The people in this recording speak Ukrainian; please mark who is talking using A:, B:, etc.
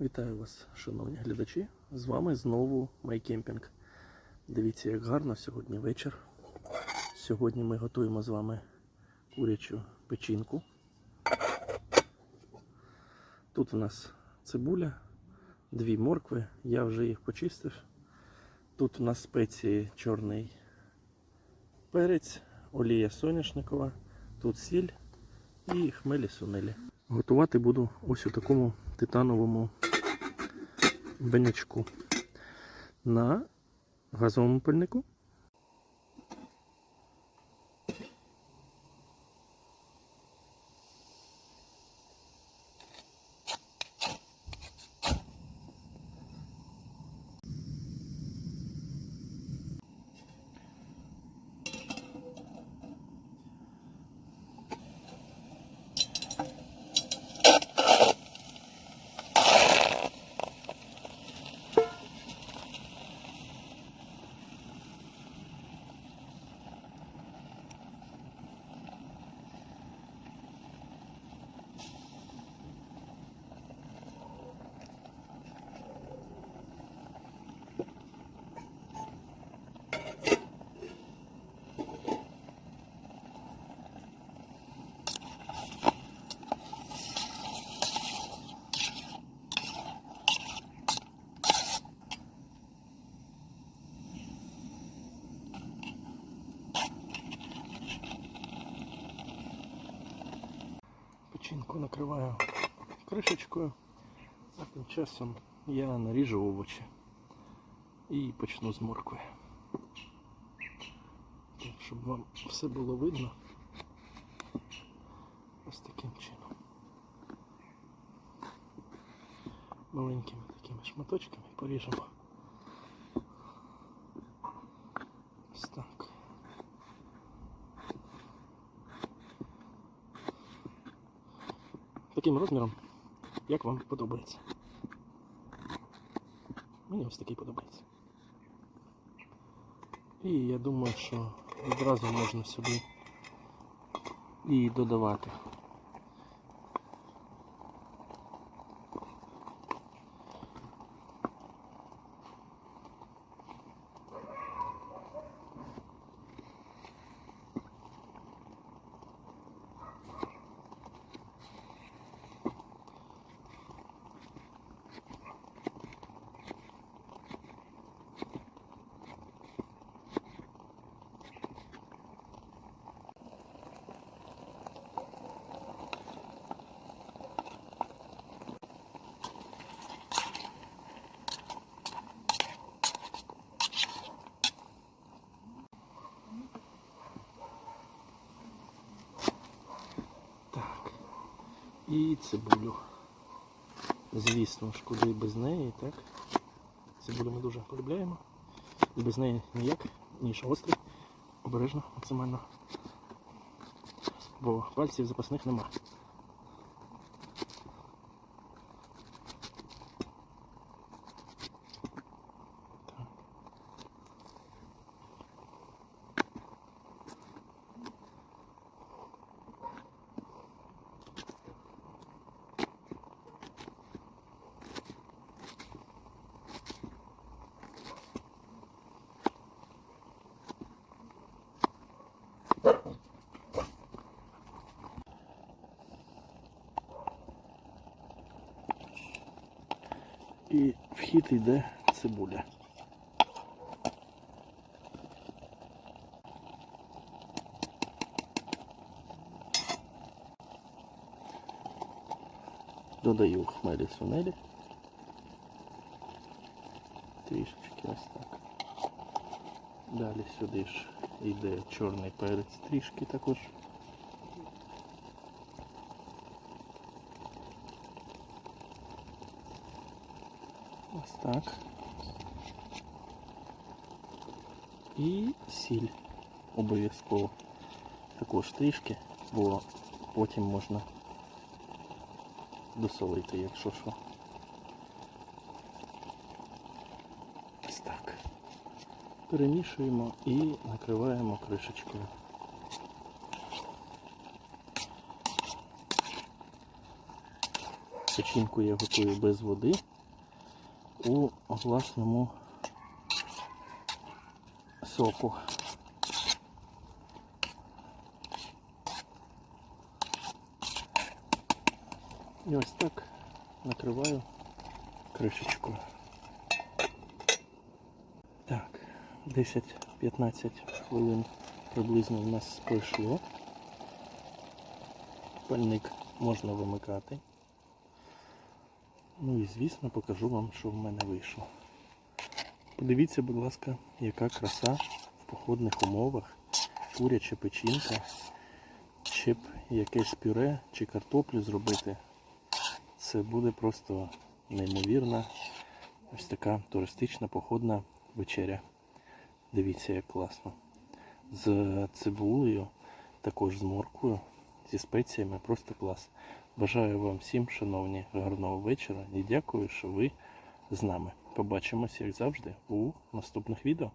A: Вітаю вас, шановні глядачі. З вами знову Майкемпінг. Дивіться, як гарно сьогодні вечір. Сьогодні ми готуємо з вами курячу печінку. Тут у нас цибуля, дві моркви, я вже їх почистив. Тут у нас спеції чорний перець, олія соняшникова, тут сіль і хмелі сунелі. Готувати буду ось у такому титановому банячку на газовому пальнику. Печінку накриваю кришечкою, а тим часом я наріжу овочі і почну з моркви. Так, щоб вам все було видно. Ось таким чином. Маленькими такими шматочками поріжемо. Ось так. Таким розміром, як вам подобається. Мені ось такий подобається. І я думаю, що відразу можна сюди і додавати. І цибулю. Звісно ж, куди без неї, так? Цибулю ми дуже полюбляємо. І без неї ніяк, ніж острий. Обережно, максимально. Бо пальців запасних нема. І в хід йде цибуля. Додаю хмелі сунелі. Трішечки ось так. Далі сюди ж йде чорний перець трішки також. Ось так. І сіль обов'язково. Також трішки, бо потім можна досолити, якщо що. Ось так. Перемішуємо і накриваємо кришечкою. Печінку я готую без води у власному соку. І ось так накриваю кришечкою. Так, 10-15 хвилин приблизно в нас пройшло. Пальник можна вимикати. Ну і звісно покажу вам, що в мене вийшло. Подивіться, будь ласка, яка краса в походних умовах. Куряча печінка, чи б якесь пюре чи картоплю зробити. Це буде просто неймовірна ось така туристична походна вечеря. Дивіться, як класно. З цибулею, також з морквою, зі спеціями, просто клас. Бажаю вам всім, шановні, гарного вечора і дякую, що ви з нами. Побачимося, як завжди, у наступних відео.